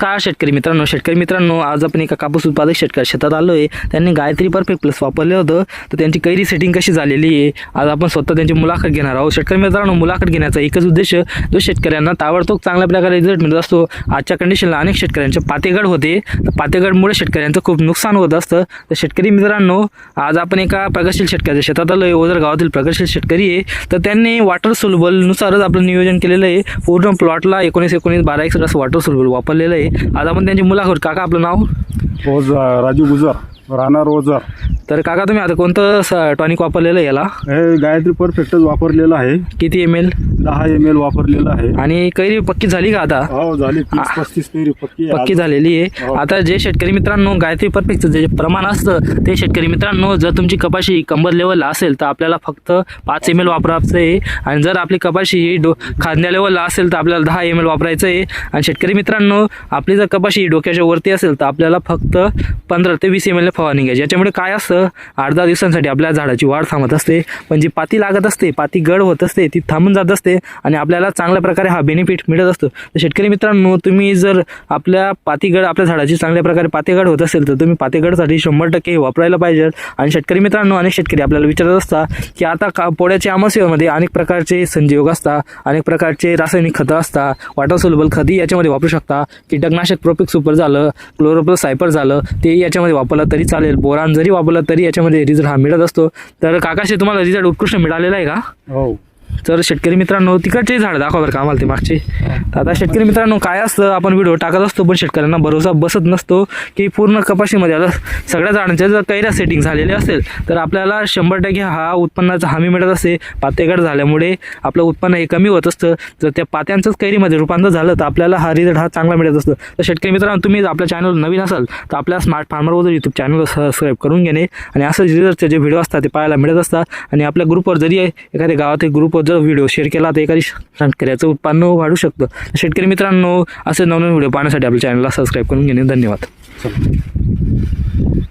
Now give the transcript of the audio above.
का शेतकरी मित्रांनो? शेतकरी मित्रांनो आज आपण एका कापूस उत्पादक शेतकरी शेतात आलो आहे त्यांनी गायत्री परफेक्ट प्लस वापरलं होतं. तर त्यांची कैरी सेटिंग कशी झालेली आहे? आज आपण स्वतः त्यांची मुलाखत घेणार आहोत. शेतकरी मित्रांनो मुलाखत घेण्याचा एकच उद्देश जो शेतकऱ्यांना ताबडतोब चांगल्या प्रकारे रिझल्ट मिळत असतो. आजच्या कंडिशनला अनेक शेतकऱ्यांचे पातेगड होते. तर पातेगडमुळे शेतकऱ्यांचं खूप नुकसान होत असतं. तर शेतकरी मित्रांनो आज आपण एका प्रगतशील शेतकऱ्याच्या शेतात आलो आहे ओझर गावातील प्रगतशील शेतकरी आहे. तर त्यांनी वॉटर सोल्युबलनुसारच आपलं नियोजन केलेलं आहे. पूर्ण प्लॉटला एकोणीस एकोणीस बारा एक असं वॉटर सोल्युबल वापरलेलं आहे. आज आपण त्यांची मुलाखत. काका आपलं नाव? ओझर राजू गुजर राहणार ओझर तर काका तुम्ही आता कोणतं टॉनिक वापरलेलं आहे याला? हे गायत्री परफेक्टच वापरलेलं आहे. किती एम एल दहा एम एल वापरलेलं आहे. आणि कैरी पक्की झाली का आता? हो झाली. तीस पस्तीस पेरी पक्की आहे. पक्की झालेली आहे. हो. आता जे शेतकरी मित्रांनो गायत्री परफेक्टचं जे प्रमाण असतं ते शेतकरी मित्रांनो जर तुमची कपाशी कंबर लेवलला असेल तर आपल्याला फक्त पाच एम एल वापरायचं आहे आणि जर आपली कपाशी ही डो खांद्या लेवलला असेल तर आपल्याला दहा एम एल वापरायचं आहे आणि शेतकरी मित्रांनो आपली जर कपाशी डोक्याच्या वरती असेल तर आपल्याला फक्त पंधरा ते वीस एम एल फवारणी घ्यायची. याच्यामुळे काय असतं आठ दहा दिवसांसाठी आपल्या झाडाची वाढ थांबत असते. पण जी पाती लागत असते पाती गड होत असते ती थांबून जात असते आणि आपल्याला चांगल्या प्रकारे हा बेनिफिट मिळत असतो. तर शेतकरी मित्रांनो तुम्ही जर आपल्या पातीगड आपल्या झाडाची चांगल्या प्रकारे पातेगड होत असेल तर तुम्ही पातेगडसाठी शंभर टक्के वापरायला पाहिजे. आणि शेतकरी मित्रांनो अनेक शेतकरी आपल्याला विचारत असतात की आता का पोळ्याच्या आमासेमध्ये अनेक प्रकारचे संजीवक असतात अनेक प्रकारचे रासायनिक खतं असतात वॉटर सोलबल खतही याच्यामध्ये वापरू शकता कीटकनाशक प्रोपिक सुपर झालं क्लोरोप्लस सायपर झालं ते याच्यामध्ये वापरलं तरी चालेल. बोरान जरी वापरलं तरी याच्यामध्ये रिझल्ट हा मिळत असतो. तर काकाशी तुम्हाला रिझल्ट उत्कृष्ट मिळालेला आहे का? हो. तर शेतकरी मित्रांनो तिकडचे झाड दाखवा बरं का आम्हाला ते मागचे. तर आता शेतकरी मित्रांनो काय असतं आपण व्हिडिओ टाकत असतो पण शेतकऱ्यांना भरोसा बसत नसतो की पूर्ण कपाशीमध्ये आता सगळ्या झाडांच्या जर कैऱ्या सेटिंग झालेले असेल तर आपल्याला शंभर टक्के हा उत्पन्नाचा हमी मिळत असते. पातेगड झाल्यामुळे आपलं उत्पन्न हे कमी होत असतं. जर त्या पात्यांचंच कैरीमध्ये रूपांतर झालं तर आपल्याला हा रिझल्ट हा चांगला मिळत असतो. तर शेतकरी मित्रांनो तुम्ही जर आपल्या चॅनल नवीन असाल तर आपल्या स्मार्ट फार्मरवर यूट्यूब चॅनल सबस्क्राईब करून घेणे आणि असं रिझल्टचे जे व्हिडिओ असतात ते पाहायला मिळत असतात. आणि आपल्या ग्रुपवर जरी एखाद्या गावातील ग्रुपवर जर व्हिडिओ शेअर केला तर एखादी शेतकऱ्याचं उत्पन्न वाढू शकतं. शेतकरी मित्रांनो असे नवनवीन व्हिडिओ पाहण्यासाठी आपल्या चॅनलला सबस्क्राईब करून घेणे. धन्यवाद. चला.